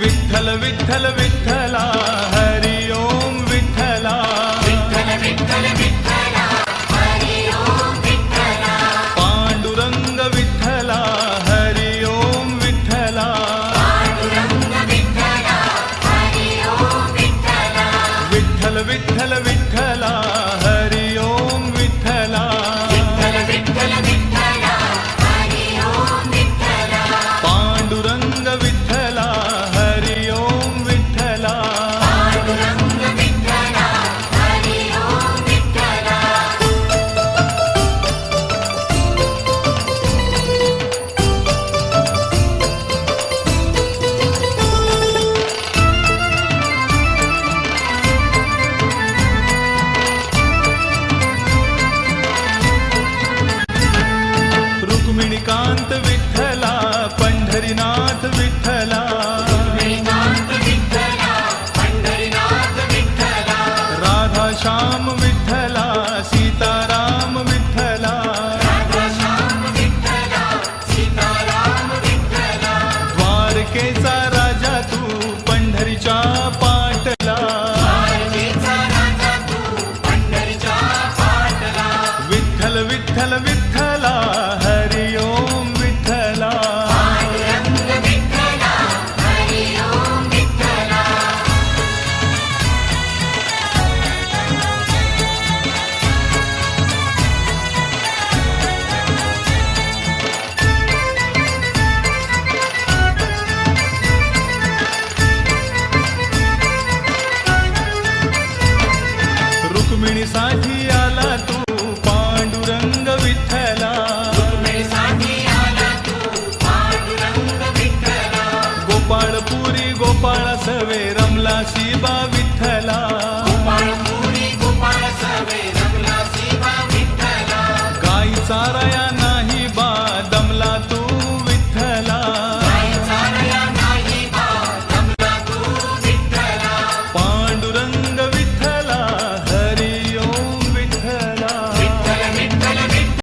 विठ्ठल विठ्ठल विठ्ठला हरी रुक्मिणीकांत विठ्ठला पंढरीनाथ विठ्ठला. राधा श्याम विठ्ठला सीताराम विठ्ठला. द्वारकेचा राजा तू पंढरीच्या नशिबा विठ्ठला.